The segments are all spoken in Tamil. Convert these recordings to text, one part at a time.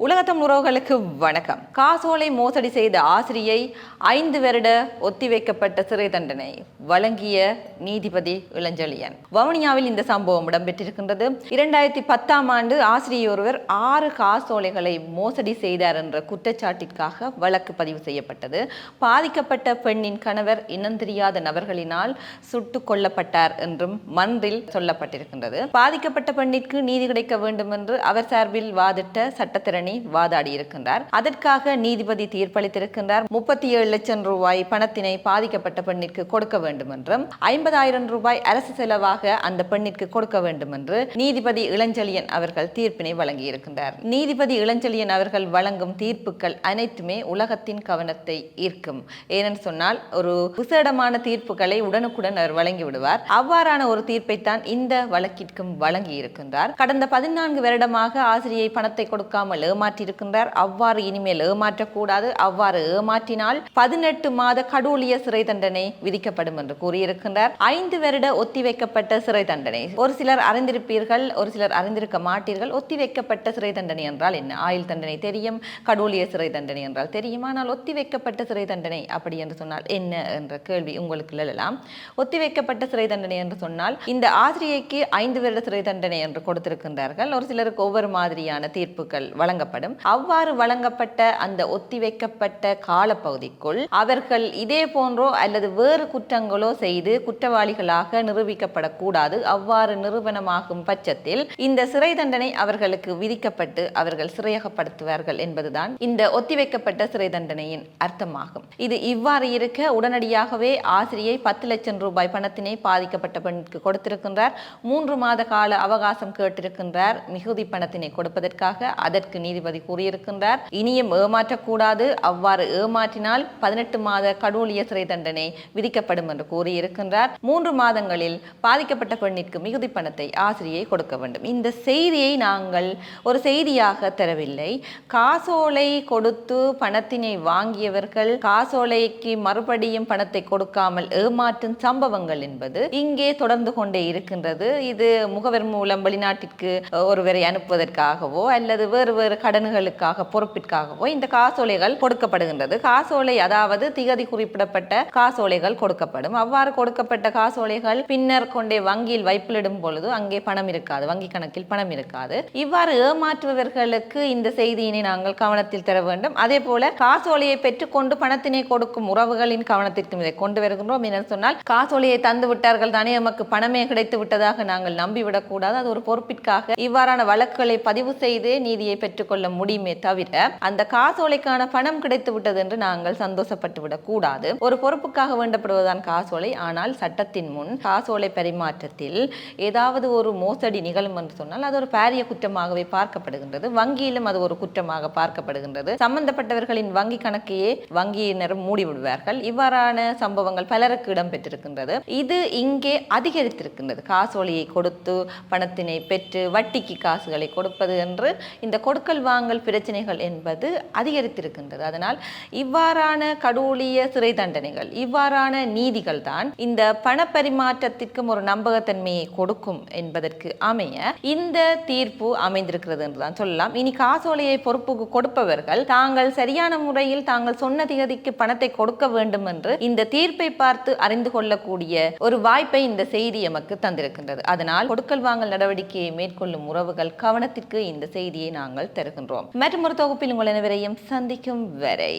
உலகத்தம் உறவுகளுக்கு வணக்கம். காசோலை மோசடி செய்த ஆசிரியை ஐந்து வருட ஒத்திவைக்கப்பட்ட சிறை தண்டனை வழங்கிய நீதிபதி இளஞ்செழியன். வவுனியாவில் இந்த சம்பவம் இடம்பெற்றிருக்கின்றது. இரண்டாயிரத்தி பத்தாம் ஆண்டு ஆசிரியை ஒருவர் ஆறு காசோலைகளை மோசடி செய்தார் என்ற குற்றச்சாட்டிற்காக வழக்கு பதிவு செய்யப்பட்டது. பாதிக்கப்பட்ட பெண்ணின் கணவர் இனந்தெரியாத நபர்களினால் சுட்டுக் கொல்லப்பட்டார் என்றும் மன்றில் சொல்லப்பட்டிருக்கின்றது. பாதிக்கப்பட்ட பெண்ணிற்கு நீதி கிடைக்க வேண்டும் என்று அவர் சார்பில் வாதிட்ட சட்டத்திறன் சட்டத்திரணி வாதாடி இருக்கின்றார். அதற்காக நீதிபதி தீர்ப்பளித்திருக்கின்றார். முப்பத்தி ஏழு லட்சம் ரூபாய் பணத்தினை பாதிக்கப்பட்ட பெண்ணிற்கு கொடுக்க வேண்டும் என்றும் ஐம்பதாயிரம் ரூபாய் அரசு செலவாக அந்த பெண்ணிற்கு கொடுக்க வேண்டும் என்று நீதிபதி இளஞ்செழியன் அவர்கள் தீர்ப்பினை வழங்கியிருக்கின்றார். நீதிபதி இளஞ்செழியன் அவர்கள் வழங்கும் தீர்ப்புகள் அனைத்துமே உலகத்தின் கவனத்தை ஈர்க்கும். ஏனென்று சொன்னால் ஒரு விசேடமான தீர்ப்புகளை உடனுக்குடன் அவர் வழங்கி விடுவார். அவ்வாறான ஒரு தீர்ப்பைத்தான் இந்த வழக்கிற்கும் வழங்கி இருக்கின்றார் கடந்த பதினான்கு வருடமாக ஆசிரியை பணத்தை கொடுக்காமல் ஏமாற்றியிருக்கின்றார். அவ்வாறு இனிமேல் ஏமாற்றக்கூடாது. அவ்வாறு ஏமாற்றினால் பதினெட்டு மாத கடூழிய சிறை தண்டனை விதிக்கப்படும் என்று கூறியிருக்கின்றார். ஐந்து வருட ஒத்திவைக்கப்பட்ட சிறை தண்டனை. ஒரு சிலர் அறிந்திருப்பீர்கள் ஒரு சிலர் அறிந்திருக்க மாட்டீர்கள். ஒத்திவைக்கப்பட்ட சிறை தண்டனை என்றால் என்ன? ஆயுள் தண்டனை தெரியும் கடூழிய சிறை தண்டனை என்றால் தெரியும். ஆனால் ஒத்திவைக்கப்பட்ட சிறை தண்டனை அப்படி என்று சொன்னால் என்ன என்ற கேள்வி உங்களுக்கு எழலாம். ஒத்திவைக்கப்பட்ட சிறை தண்டனை என்று சொன்னால் இந்த ஆசிரியைக்கு ஐந்து வருட சிறை தண்டனை என்று கொடுத்திருக்கின்றார்கள். ஒரு சிலருக்கு ஒவ்வொரு மாதிரியான தீர்ப்புகள் வழங்கப்படும். அவ்வாறு வழங்கப்பட்ட அந்த ஒத்திவைக்கப்பட்ட காலப்பகுதிக்குள் அவர்கள் இதே போன்றோ அல்லது வேறு குற்றங்களோ செய்து குற்றவாளிகளாக நிரூபிக்கப்படக்கூடாது. அவ்வாறு நிறுவனமாகும் பட்சத்தில் இந்த சிறை தண்டனை அவர்களுக்கு விதிக்கப்பட்டு அவர்கள் சிறையகப்படுத்துவார்கள் என்பதுதான் இந்த ஒத்திவைக்கப்பட்ட சிறை தண்டனையின் அர்த்தமாகும். இது இவ்வாறு இருக்க உடனடியாகவே ஆசிரியை பத்து லட்சம் ரூபாய் பணத்தினை பாதிக்கப்பட்ட பெண்ணுக்கு கொடுத்திருக்கின்றார். மூன்று மாத கால அவகாசம் கேட்டிருக்கின்றார். மிகுதி பணத்தினை கொடுப்பதற்காக அதற்கு நீதி நீதிபதி கூறியிருக்கின்றார். இனியும் ஏமாற்றக்கூடாது. அவ்வாறு ஏமாற்றினால் பதினெட்டு மாத கடூழிய சிறை தண்டனை விதிக்கப்படும் என்று கூறியிருக்கின்றார். மூன்று மாதங்களில் பாதிக்கப்பட்ட பெண்ணிற்கு மிகுதி பணத்தை ஆசிரியை கொடுக்க வேண்டும். இந்த செய்தியை நாங்கள் ஒரு செய்தியாக தரவில்லை. காசோலை கொடுத்து பணத்தினை வாங்கியவர்கள் காசோலைக்கு மறுபடியும் பணத்தை கொடுக்காமல் ஏமாற்றும் சம்பவங்கள் என்பது இங்கே தொடர்ந்து கொண்டே இருக்கின்றது. இது முகவர் மூலம் வெளிநாட்டிற்கு ஒருவரை அனுப்புவதற்காகவோ அல்லது வேறு வேறு கடன்களுக்காக பொறுப்பிற்காகவோ இந்த காசோலைகள் கொடுக்கப்படுகின்றது. காசோலை அதாவது திகதி குறிப்பிடப்பட்ட காசோலைகள் கொடுக்கப்படும். அவ்வாறு கொடுக்கப்பட்ட காசோலைகள் பின்னர் கொண்டே வங்கியில் வைப்பிலிடும் பொழுது அங்கே பணம் இருக்காது வங்கி கணக்கில் பணம் இருக்காது. இவ்வாறு ஏமாற்றுபவர்களுக்கு இந்த செய்தியினை நாங்கள் கவனத்தில் தர வேண்டும். அதே போல காசோலையை பெற்றுக்கொண்டு பணத்தினை கொடுக்கும் உறவுகளின் கவனத்திற்கும் இதை கொண்டு வருகின்றோம். என சொன்னால் காசோலையை தந்து விட்டார்கள் தானே எமக்கு பணமே கிடைத்து விட்டதாக நாங்கள் நம்பிவிடக்கூடாது அது ஒரு பொறுப்பிற்காக இவ்வாறான வழக்குகளை பதிவு செய்து நீதியை பெற்றுக்கொள்ள முடியுமே தவிர அந்த காசோலைக்கான பணம் கிடைத்து விட்டது என்று நாங்கள் சந்தோஷப்பட்டு விடக்கூடாது. ஒரு பொறுப்புக்காக வேண்டப்படுவதுதான் காசோலை. ஆனால் சட்டத்தின் முன் காசோலை பரிமாற்றத்தில் ஏதாவது ஒரு மோசடி நிகழும் என்று சொன்னால் அது ஒரு பாரிய குற்றமாகவே பார்க்கப்படுகின்றது. வங்கியிலும் அது ஒரு குற்றமாக பார்க்கப்படுகின்றது. சம்பந்தப்பட்டவர்களின் வங்கி கணக்கையே வங்கியினர் மூடி விடுவார்கள் இவ்வாறான சம்பவங்கள் பலருக்கு இடம்பெற்றிருக்கின்றது. இது இங்கே அதிகரித்திருக்கின்றது. காசோலையை கொடுத்து பணத்தினை பெற்று வட்டிக்கு காசுகளை கொடுப்பது என்று இந்த கொடுக்கல் வாங்கல் பிரச்சனைகள் என்பது அதிகரித்திருக்கின்றது. அதனால் இவ்வாறான கடூழிய சிறை தண்டனைகள் இவ்வாறான நீதிகள் தான் இந்த பணப்பரிமாற்றத்திற்கும் ஒரு நம்பகத்தன்மையை கொடுக்கும் என்பதற்கு அமைய இந்த தீர்ப்பு அமைந்திருக்கிறது என்றுதான் சொல்லலாம். இனி காசோலையை பொறுப்புக்கு கொடுப்பவர்கள் தாங்கள் சரியான முறையில் தாங்கள் சொன்ன திகதிக்கு பணத்தை கொடுக்க வேண்டும் என்று இந்த தீர்ப்பை பார்த்து அறிந்து கொள்ளக்கூடிய ஒரு வாய்ப்பை இந்த செய்தி எமக்கு தந்திருக்கின்றது. அதனால் கொடுக்கல் வாங்கல் நடவடிக்கையை மேற்கொள்ளும் உறவுகள் கவனத்திற்கு இந்த செய்தியை நாங்கள் தருகின்றோம் மற்றும் ஒரு தொகுப்பில் உங்கள் அனைவரையும் சந்திக்கும் வரை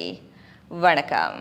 வணக்கம்.